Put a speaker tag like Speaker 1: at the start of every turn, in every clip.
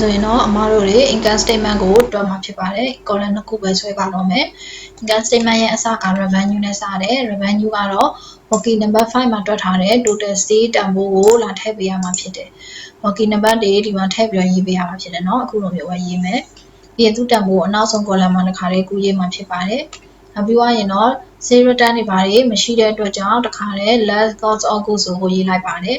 Speaker 1: ဆိုရင်တော့အမားတို့တွေ income statement ကိုတွက်မှာဖြစ်ပါတယ် column နှစ်ခုပဲဆွဲပါတော့မယ် income statement ရဲ့အစက revenue နဲ့စတယ် revenue ကတော့ working number 5မှာတွက်ထားတဲ့ total sale တန်ဖိုးကိုလာထည့်ပေးရမှာဖြစ်တယ် working number တွေဒီမှာထည့်ပြီးတော့ရေးပေးရမှာဖြစ်တယ်เนาะအခုလိုမျိုးပဲရေးမယ်ပြီးရင်သူ့တန်ဖိုးကိုအနောက်ဆုံး column မှာတစ်ခါလေးကူးရေးမှာဖြစ်ပါတယ်နောက်ပြီးွားရင်တော့ sale return တွေဘာတွေမရှိတဲ့အတွက်ကြောင့်တစ်ခါလေး less cost of goods ကိုရေးလိုက်ပါတယ်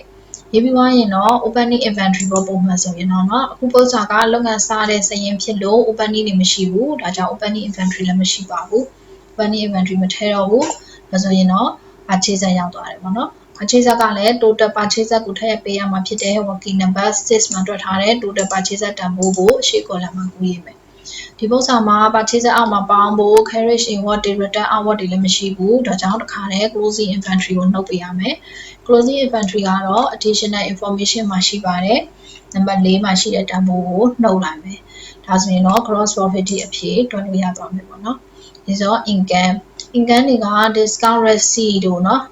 Speaker 1: ရေးပြီးွားရင်တော့ opening inventory ပေါ်ပုံမှန်ဆိုရင်တော့เนาะအခုပု္ပ္ပစာကလုပ်ငန်းစားတဲ့စရင်ဖြစ်လို့ opening တွေမရှိဘူးဒါကြောင့် opening inventory လည်းမရှိပါဘူး opening inventory မထည့်တော့ဘူးဒါဆိုရင်တော့ purchase ရောက်သွားတယ်ပေါ့နော် purchase ကလည်း total purchase ကိုထည့်ပေးရမှာဖြစ်တဲ့ working number 6မှာတွက်ထားတဲ့ total purchase တန်ဖိုးကိုရှေ့ column မှာကူးရေးမယ် ဒီပုဒ်စာမှာ purchase အောက်မှာပေါင်းဖို့ carriage inward တွေ return outward တွေလည်းမရှိဘူးဒါကြောင့်တခါတည်း closing inventory ကိုနှုတ်ပေးရမယ် closing inventory ကတော့ additional information မှာရှိပါတယ်နံပါတ်၄မှာရှိတဲ့တန်ဖိုးကိုနှုတ်လိုက်မယ်ဒါဆိုရင်တော့ gross profit အဖြစ်တွက်လို့ရသွားမယ်ပေါ့နော်ဒီဆို income income တွေက discount receipt တို့နော်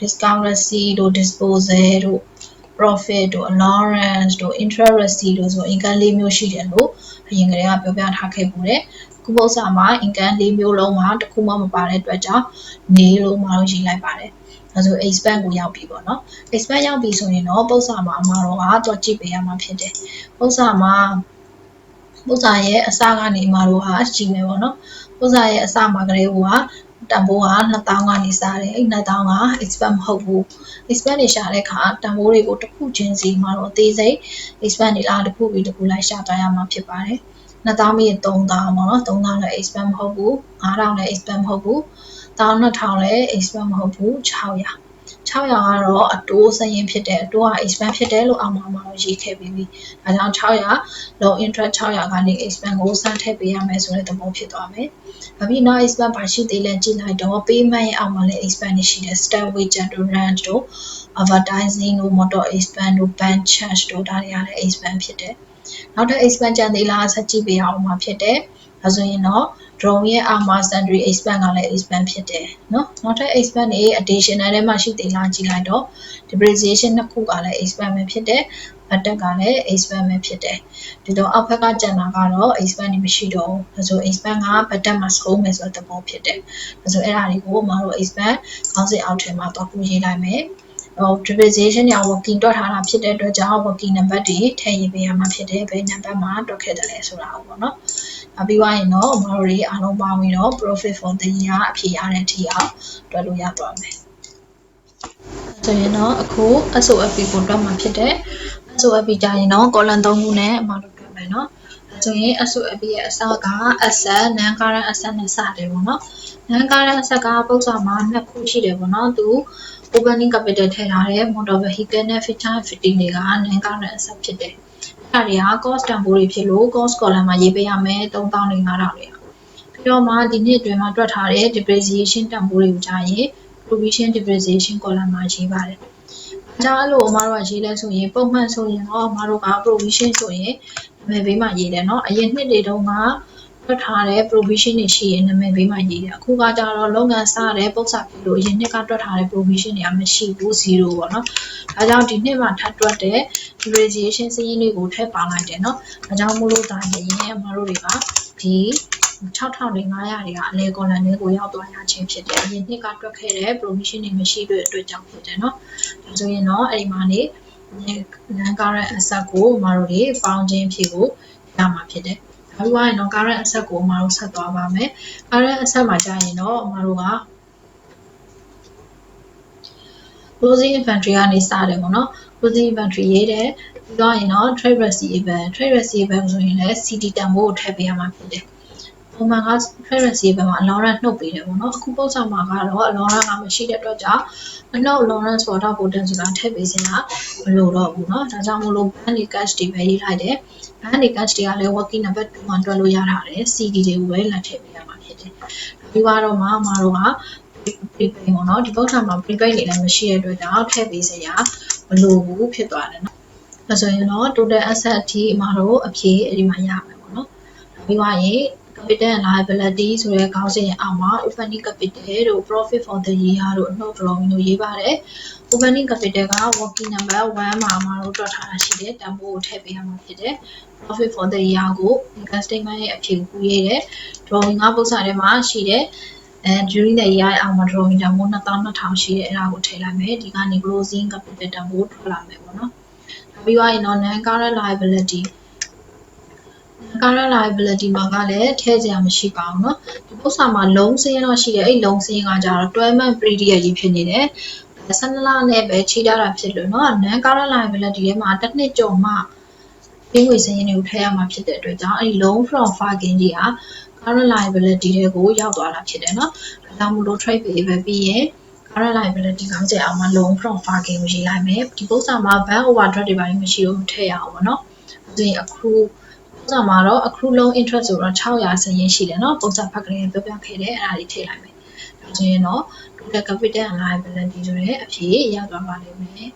Speaker 1: discount receipt တို့ disposal တို့ profit တို့ allowance တို့ interest receipt တို့ဆို income ၄မျိုးရှိတယ်လို့အရင်ကတည်းကပြောပြထားခဲ့ပူတယ်ခုပု္ပ္ပစာမှာ income ၄မျိုးလုံးမှာတစ်ခုမှမပါတဲ့အတွက်ကြောင့်နေလို့မလို့ရေးလိုက်ပါတယ်အဲဆို expand ကိုရောက်ပြီပေါ့နော် expand ရောက်ပြီဆိုရင်တော့ပု္ပ္ပစာမှာအမှာတော့ကတွက်ကြည့်ပေးရမှာဖြစ်တယ်ပု္ပ္ပစာမှာပု္ပ္ပစာရဲ့အစကနေအမှာတော့ဟာကြည့်မယ်ပေါ့နော်ပု္ပ္ပစာရဲ့အစမှာကလေးက တန်ဖိုးက2000ကနေစတယ်အဲ့2000က expand မဟုတ်ဘူး expand တွေရှာတဲ့အခါတန်ဖိုးတွေကိုတစ်ခုချင်းစီမှာတော့အသေးစိတ် expand တွေလားတစ်ခုပြီးတစ်ခုလိုက်ရှာသွားရမှာဖြစ်ပါတယ်2000ပြီး3000ပေါ့နော်3000လည်း expand မဟုတ်ဘူး9000လည်း expand မဟုတ်ဘူး12000လည်း expand မဟုတ်ဘူး600 600ကတော့အတိုးစရင်ဖြစ်တဲ့အတိုးက expand ဖြစ်တယ်လို့အောက်မှာမှတော့ရေးခဲ့ပြီးပြီ။အဲကြောင့်600 low interest 600ကနေ expand ကိုစမ်းထည့်ပေးရမယ်ဆိုတဲ့သဘောဖြစ်သွားမယ်။နောက်ပြီးနောက် expand ပါရှိသေးလဲကြည့်လိုက်တော့ payment ရဲ့အောက်မှာလည်း expand ရှိတယ် step wages တို့ rent တို့ advertising တို့ motor expand တို့ bank charge တို့ဒါတွေကလည်း expand ဖြစ်တယ်။နောက်ထပ် expand ကြံသေးလားဆက်ကြည့်ပေးအောင်မှာဖြစ်တယ်။ဒါဆိုရင်တော့ drone ရဲ့အောက်မှာ secondary expand ကလည်း expand ဖြစ်တယ်နော်နောက်ထပ် expand တွေ additional ထဲမှာရှိသေးလားကြည့်လိုက်တော့ depreciation နှစ်ခုကလည်း expand ပဲဖြစ်တယ် attack ကလည်း expand ပဲဖြစ်တယ်ဒီတော့အောက်ဘက်ကကျန်တာကတော့ expand တွေမရှိတော့ဘူးဒါဆို expand က button မှာစုံးမယ်ဆိုတဲ့သဘောဖြစ်တယ်ဒါဆိုအဲ့ဒါတွေကိုမအားလို့ expand ခေါင်းစဉ်အောက်ထဲမှာတော့ပူရေးလိုက်မယ် ဟို depreciation ညာ working တွက်ထားတာဖြစ်တဲ့အတွက်ကြောင့် working number တွေထည့်ရေးပေးရမှာဖြစ်တယ်ဘယ် number မှာတွက်ခဲ့တယ်လဲဆိုတာပေါ့နော်နောက်ပြီးွားရင်တော့အမတို့တွေအားလုံးပေါင်းပြီးတော့ profit for the year အဖြေရတဲ့အထိအောင်တွက်လို့ရသွားမယ်ဆိုရင်တော့အခု SOFP ကိုတွက်မှာဖြစ်တယ် SOFP ကြရင်တော့ column 3ခုနဲ့အမတို့တွက်မယ်နော် ဆိုရင် SOFP ရဲ့အစက asset non current asset နဲ့စတယ်ပေါ့နော် non current asset ကပုံစံမှာနှစ်ခုရှိတယ်ပေါ့နော်သူ opening capital ထည့်ထားတဲ့ motor vehicle နဲ့ feature fitting တွေက non current asset ဖြစ်တယ်အဲ့ဒါတွေက cost တန်ဖိုးတွေဖြစ်လို့ cost column မှာရေးပေးရမယ်3000နဲ့5000တွေပြီးတော့မှဒီနှစ်အတွင်းမှာတွက်ထားတဲ့ depreciation တန်ဖိုးတွေကိုကြာရင် provision depreciation column မှာရေးပါတယ်။ ဒါအဲ့လိုအမတို့ကရေးလဲဆိုရင်ပုံမှန်ဆိုရင်တော့အမတို့က provision ဆိုရင်နာမည်ဘေးမှာရေးတယ်เนาะအရင်နှစ်တွေတုန်းကတွက်ထားတဲ့ provision တွေရှိရင်နာမည်ဘေးမှာရေးတယ်အခုကကြတော့လုပ်ငန်းစားတဲ့ပုံစံဖြစ်လို့အရင်နှစ်ကတွက်ထားတဲ့ provision တွေကမရှိဘူး0ပေါ့နော်ဒါကြောင့်ဒီနှစ်မှာထပ်တွက်တဲ့ depreciation စည်းရင်းတွေကိုထည့်ပါလိုက်တယ်เนาะဒါကြောင့်မို့လို့ဒါရင်အမတို့တွေကဒီ 6500တွေက အလဲကော်လန်တွေကိုရောက်သွားရခြင်းဖြစ်တယ်။အရင်နှစ်ကတွက်ခဲ့တဲ့ provision တွေမရှိတဲ့အတွက်ကြောင့်ဖြစ်တယ်နော်။ဒါဆိုရင်တော့အဲ့ဒီမှာနေ non current asset ကိုမတို့တွေပေါင်းခြင်းဖြစ်ကိုရမှာဖြစ်တယ်။နောက်ပြီးတော့ current asset ကိုမတို့ဆက်သွားပါမယ်။ current asset မှာကြာရင်တော့မတို့က closing inventory ကနေစတယ်ပေါ့နော် closing inventory ရေးတယ်ပြီးတော့ရင်တော့ trade receivable trade receivable ဆိုရင်လည်း CD တန်ဖိုးကိုထည့်ပေးရမှာဖြစ်တယ် ပုံမှန်က currency ဘက်မှာ allowance နှုတ်ပေးတယ်ပေါ့နော်အခုပုံစံမှာကတော့ allowance ကမရှိတဲ့အတွက်ကြောင့်အနှုတ် allowance ဆိုတာ button ဆိုတာထည့်ပေးစရာမလိုတော့ဘူးเนาะဒါကြောင့်မလို့ bank cash တွေပဲရေးလိုက်တယ် bank cash တွေကလည်း working number 2မှာတွက်လို့ရထားတယ် CD တွေကိုပဲလက်ထည့်ပေးရမှာဖြစ်တယ်ပြီးတော့မှမတို့က prepaid ပေါ့နော်ဒီပုတ်ထမှာ prepaid တွေလည်းမရှိတဲ့အတွက်ကြောင့်ထည့်ပေးစရာမလိုဘူးဖြစ်သွားတယ်နော်ဒါဆိုရင်တော့ total asset အထိအမတို့အဖြေအဲ့ဒီမှာရမယ်ပေါ့နော်ပြီးသွားရင် capital and liability ဆိုတဲ့ခေါင်းစဉ်အောက်မှာ opening capital တို့ profit for the year တို့အနှုတ် drawing တို့ရေးပါတယ် opening capital က working number 1မှာမှာတော့တွက်ထားတာရှိတယ်တန်ဖိုးကိုထည့်ပေးရမှာဖြစ်တယ် profit for the year ကို income statement ရဲ့အဖြေကိုရေးတယ် drawing ကပုံစံထဲမှာရှိတယ်အဲ during the year အောင်မှာ drawing တန်ဖိုး2200ရှိတယ်အဲ့ဒါကိုထည့်လိုက်မယ်ဒီကနေ closing capital တန်ဖိုးထွက်လာမယ်ပေါ့နော်နောက်ပြီးတော့ရင်တော့ non current liability current liability မှာကလည်းထည့်စရာမရှိပါဘူးเนาะဒီပု္ပ္ပာမှာလုံးစင်းတော့ရှိတယ်အဲ့လုံးစင်းကကြတော့12 month period ကြီးဖြစ်နေတယ်12လနဲ့ပဲချိထားတာဖြစ်လို့เนาะ non current liability ထဲမှာတစ်နှစ်ကျော်မှပြီးငွေစင်းတွေကိုထည့်ရမှာဖြစ်တဲ့အတွက်ကြောင့်အဲ့ဒီ loan from fargin ကြီးက current liability တွေကိုရောက်သွားတာဖြစ်တယ်เนาะဒါကြောင့်မလို့ trade payable ပြီးရင် current liability ကောင်းချက်အောင်မှာ loan from fargin ကိုရေးလိုက်မယ်ဒီပု္ပ္ပာမှာ bank overdraft တွေပိုင်းမရှိဘူးထည့်ရအောင်ပေါ့เนาะဒီအခု ပုံစံမှာတော့ accrue loan interest ဆိုတော့600ဆယ်ရင်းရှိတယ်နော်ပုံစံဖတ်ကလေးပြောပြခဲ့တယ်အဲ့ဒါလေးထည့်လိုက်မယ်ဒါဆိုရင်တော့ total capital and liability ဆိုတဲ့အဖြစ်ရသွားပါလိမ့်မယ်